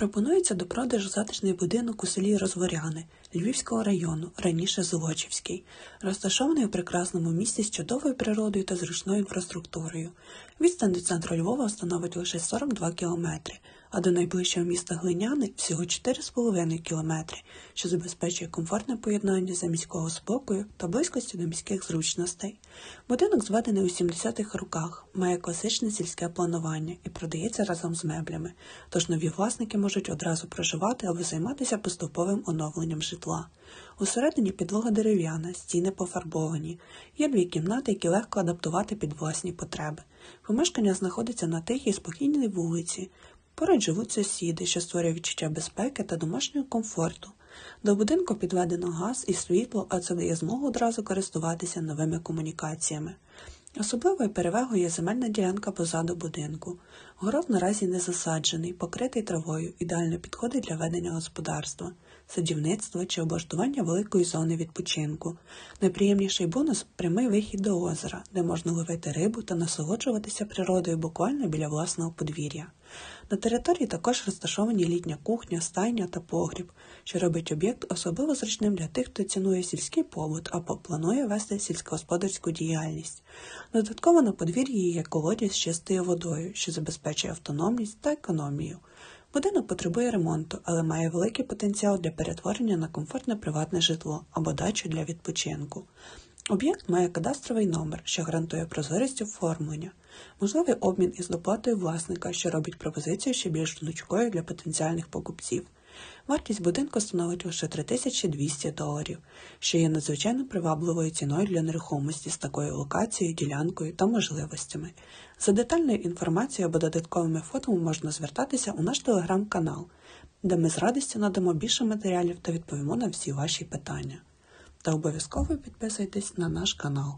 Пропонується до продажу затишний будинок у селі Розворяни Львівського району, раніше Золочівський, розташований у прекрасному місті з чудовою природою та зручною інфраструктурою. Відстань до центру Львова становить лише 42 кілометри, а до найближчого міста Глиняни всього 4,5 кілометри, що забезпечує комфортне поєднання за міського спокою та близькості до міських зручностей. Будинок зведений у 70-х роках, має класичне сільське планування і продається разом з меблями, тож нові власники можуть одразу проживати або займатися поступовим оновленням житла. Усередині підлога дерев'яна, стіни пофарбовані. Є дві кімнати, які легко адаптувати під власні потреби. Помешкання знаходиться на тихій спокійній вулиці. Поруч живуть сусіди, що створює відчуття безпеки та домашнього комфорту. До будинку підведено газ і світло, а це дає змогу одразу користуватися новими комунікаціями. Особливою перевагою є земельна ділянка позаду будинку. Город наразі не засаджений, покритий травою, ідеально підходить для ведення господарства, садівництва чи облаштування великої зони відпочинку. Найприємніший бонус прямий вихід до озера, де можна ловити рибу та насолоджуватися природою буквально біля власного подвір'я. На території також розташовані літня кухня, стайня та погріб, що робить об'єкт особливо зручним для тих, хто цінує сільський побут або планує вести сільськогосподарську діяльність. Додатково на подвір'ї є колодязь з чистою водою, що забезпечує автономність та економію. Будинок потребує ремонту, але має великий потенціал для перетворення на комфортне приватне житло або дачу для відпочинку. Об'єкт має кадастровий номер, що гарантує прозорість оформлення, можливий обмін із доплатою власника, що робить пропозицію ще більш гнучкою для потенціальних покупців. Вартість будинку становить лише 3200 доларів, що є надзвичайно привабливою ціною для нерухомості з такою локацією, ділянкою та можливостями. За детальною інформацією або додатковими фото можна звертатися у наш телеграм-канал, де ми з радістю надамо більше матеріалів та відповімо на всі ваші питання. Та обов'язково підписуйтесь на наш канал.